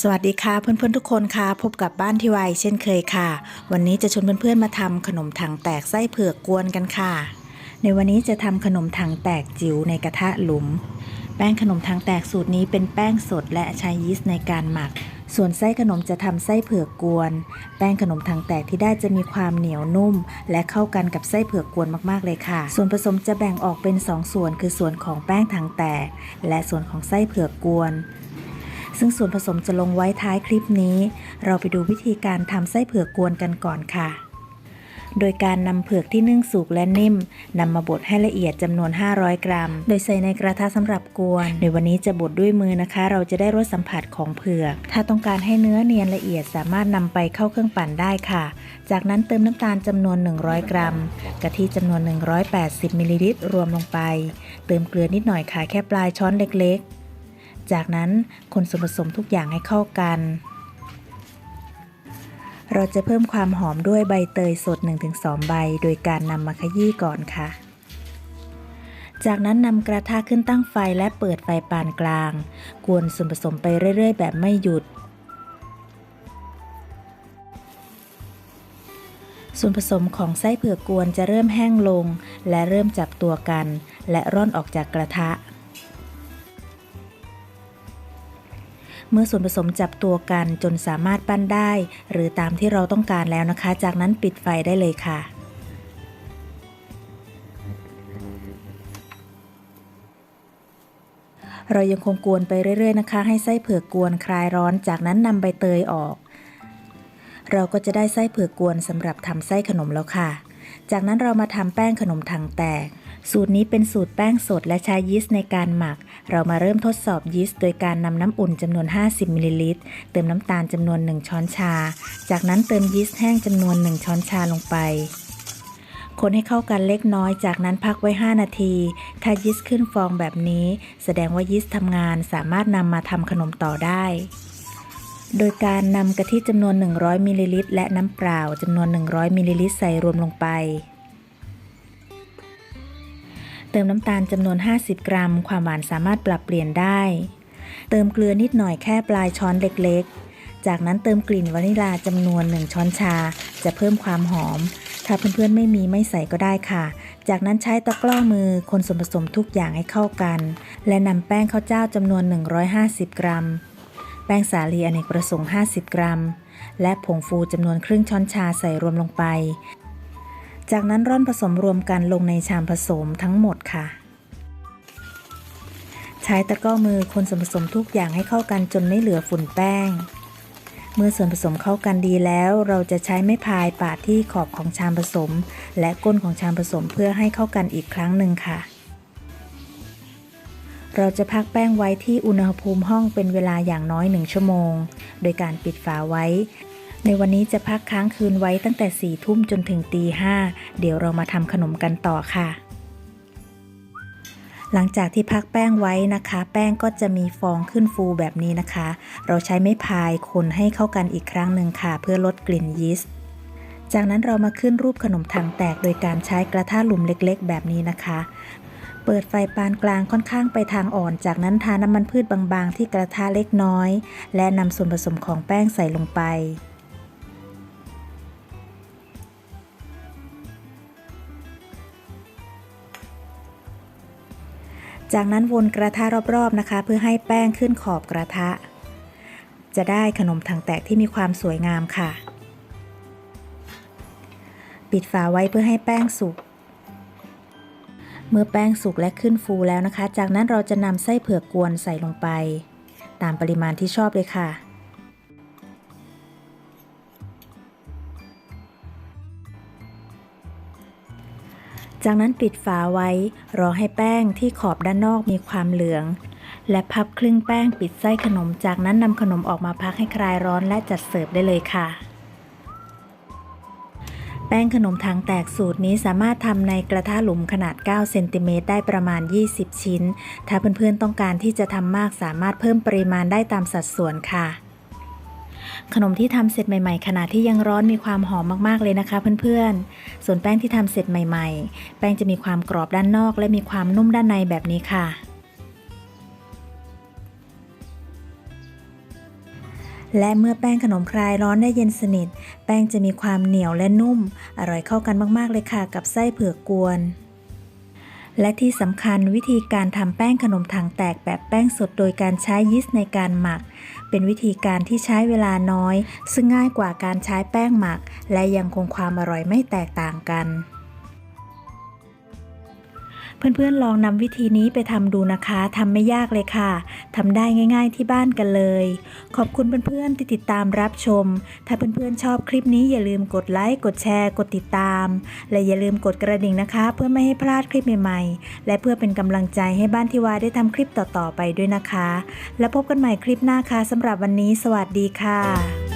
สวัสดีค่ะเพื่อนๆทุกคนค่ะ พบกับบ้านที่ไวเช่นเคยค่ะ วันนี้จะชวนเพื่อนๆมาทำขนมถังแตกไส้เผือกกวนกันค่ะ ในวันนี้จะทำขนมถังแตกจิ๋วในกระทะหลุม แป้งขนมถังแตกสูตรนี้เป็นแป้งสดและใช้ยีสต์ในการหมัก ส่วนไส้ขนมจะทำไส้เผือกกวน แป้งขนมถังแตกที่ได้จะมีความเหนียวนุ่ม และเข้ากันกับไส้เผือกกวนมากๆเลยค่ะ ส่วนผสมจะแบ่งออกเป็น 2 ส่วน คือส่วนของแป้งถังแตก และส่วนของไส้เผือกกวน ซึ่งส่วนผสมจะลงไว้ท้ายคลิปนี้ เราไปดูวิธีการทำไส้เผือกกวนกันก่อนค่ะ โดยการนำเผือกที่นึ่งสุกและนิ่มนำมาบดให้ละเอียดจำนวน 500 กรัม โดยใส่ในกระทะสำหรับกวน ในวันนี้จะบดด้วยมือนะคะ เราจะได้รสสัมผัสของเผือก ถ้าต้องการให้เนื้อเนียนละเอียดสามารถนำไปเข้าเครื่องปั่นได้ค่ะ จากนั้นเติมน้ำตาลจำนวน 100 กรัม กะทิจำนวน 180มิลลิลิตรรวมลงไป เติมเกลือนิดหน่อยค่ะแค่ปลายช้อนเล็กๆ จากนั้นคนส่วนผสมทุกอย่างให้เข้ากัน เราจะเพิ่มความหอมด้วยใบเตยสด 1-2 ใบ โดยการนำมาขยี้ก่อนค่ะ จากนั้นนำกระทะขึ้นตั้งไฟและเปิดไฟปานกลาง กวนส่วนผสมไปเรื่อย ๆ แบบไม่หยุดส่วนผสมของไส้เผือกกวนจะเริ่มแห้งลง และเริ่มจับตัวกัน และร่อนออกจากกระทะ เมื่อส่วนผสมจับตัวกันจนสามารถปั้นได้ หรือตามที่เราต้องการแล้วนะคะ จากนั้นปิดไฟได้เลยค่ะเรายังคงกวนไปเรื่อยๆนะคะ ให้ไส้เผือกกวนคลายร้อน จากนั้นนำใบเตยออก เราก็จะได้ไส้เผือกกวนสำหรับทำไส้ขนมแล้วค่ะ จากนั้นเรามาทำแป้งขนมถังแตก สูตรนี้เป็นสูตรแป้งสดและใช้ยีสต์ในการหมัก เรามาเริ่มทดสอบยีสต์โดยการนำน้ำอุ่นจำนวน 50มิลลิลิตร เติมน้ำตาลจำนวน 1 ช้อนชา จากนั้นเติมยีสต์แห้งจำนวน 1 ช้อนชาลงไป คนให้เข้ากันเล็กน้อย จากนั้นพักไว้ 5 นาที ถ้ายีสต์ขึ้นฟองแบบนี้ แสดงว่ายีสต์ทำงานสามารถนำมาทำขนมต่อได้โดยการนำกะทิจำนวน 100มิลลิลิตรและน้ำเปล่าจำนวน 100มิลลิลิตรใส่รวมลงไป เติมน้ำตาลจำนวน 50 กรัม ความหวานสามารถปรับเปลี่ยนได้ เติมเกลือนิดหน่อยแค่ปลายช้อนเล็กๆ จากนั้นเติมกลิ่นวานิลาจำนวน 1 ช้อนชา จะเพิ่มความหอม ถ้าเพื่อนๆไม่มีไม่ใส่ก็ได้ค่ะ จากนั้นใช้ตะกร้อมือคนส่วนผสมทุกอย่างให้เข้ากัน และนำแป้งข้าวเจ้าจำนวน 150 กรัม แป้งสาลีอเนกประสงค์ 50 กรัม และผงฟูจำนวนครึ่งช้อนชาใส่รวมลงไป จากนั้นร่อนผสมรวมกันลงในชามผสมทั้งหมดค่ะ ใช้ตะกร้อมือคนส่วนผสมทุกอย่างให้เข้ากันจนไม่เหลือฝุ่นแป้ง เมื่อส่วนผสมเข้ากันดีแล้ว เราจะใช้ไม้พายปาดที่ขอบของชามผสม และก้นของชามผสมเพื่อให้เข้ากันอีกครั้งหนึ่งค่ะ เราจะพักแป้งไว้ที่อุณหภูมิห้องเป็นเวลาอย่างน้อย1ชั่วโมง โดยการปิดฝาไว้ ในวันนี้จะพักค้างคืนไว้ตั้งแต่4ี่ทุ่มจนถึงตีห้าเดี๋ยวเรามาทำขนมกันต่อค่ะ หลังจากที่พักแป้งไว้นะคะ แป้งก็จะมีฟองขึ้นฟูแบบนี้นะคะ เราใช้ไม้พายคนให้เข้ากันอีกครั้งหนึ่งค่ะ เพื่อลดกลิ่นยีสต์จากนั้นเรามาขึ้นรูปขนมถังแตกโดยการใช้กระทะหลุมเล็กๆ แบบนี้นะคะ เปิดไฟปานกลางค่อนข้างไปทางอ่อน จากนั้นทาน้ำมันพืชบางๆ ที่กระทะเล็กน้อย และนำส่วนผสมของแป้งใส่ลงไป จากนั้นวนกระทะรอบๆนะคะ เพื่อให้แป้งขึ้นขอบกระทะ จะได้ขนมถังแตกที่มีความสวยงามค่ะ ปิดฝาไว้เพื่อให้แป้งสุก เมื่อแป้งสุกและขึ้นฟูแล้วนะคะ จากนั้นเราจะนำไส้เผือกกวนใส่ลงไป ตามปริมาณที่ชอบเลยค่ะ จากนั้นปิดฝาไว้ รอให้แป้งที่ขอบด้านนอกมีความเหลือง และพับครึ่งแป้งปิดไส้ขนม จากนั้นนำขนมออกมาพักให้คลายร้อนและจัดเสิร์ฟได้เลยค่ะ แป้งขนมถังแตกสูตรนี้สามารถทำในกระทะหลุมขนาด 9 เซนติเมตรได้ประมาณ 20 ชิ้น ถ้าเพื่อนๆต้องการที่จะทำมากสามารถเพิ่มปริมาณได้ตามสัดส่วนค่ะ ขนมที่ทำเสร็จใหม่ ๆ ขณะที่ยังร้อนมีความหอมมากๆเลยนะคะ เพื่อนๆ ส่วนแป้งที่ทำเสร็จใหม่ ๆ แป้งจะมีความกรอบด้านนอก และมีความนุ่มด้านในแบบนี้ค่ะและเมื่อแป้งขนมคลายร้อนได้เย็นสนิท แป้งจะมีความเหนียวและนุ่ม อร่อยเข้ากันมาก ๆ เลยค่ะ กับไส้เผือกกวน และที่สำคัญวิธีการทำแป้งขนมถังแตกแบบแป้งสดโดยการใช้ยีสต์ในการหมัก เป็นวิธีการที่ใช้เวลาน้อย ซึ่งง่ายกว่าการใช้แป้งหมัก และยังคงความอร่อยไม่แตกต่างกัน เพื่อนๆลองนำวิธีนี้ไปทำดูนะคะทำไม่ยากเลยค่ะทำได้ง่ายๆที่บ้านกันเลย ขอบคุณเพื่อนๆที่ติดตามรับชม ถ้าเพื่อนๆชอบคลิปนี้อย่าลืมกดไลค์กดแชร์กดติดตาม และอย่าลืมกดกระดิ่งนะคะ เพื่อไม่ให้พลาดคลิปใหม่ๆ และเพื่อเป็นกำลังใจให้บ้านทิวาได้ทำคลิปต่อๆไปด้วยนะคะ แล้วพบกันใหม่คลิปหน้าค่ะสำหรับวันนี้ สวัสดีค่ะ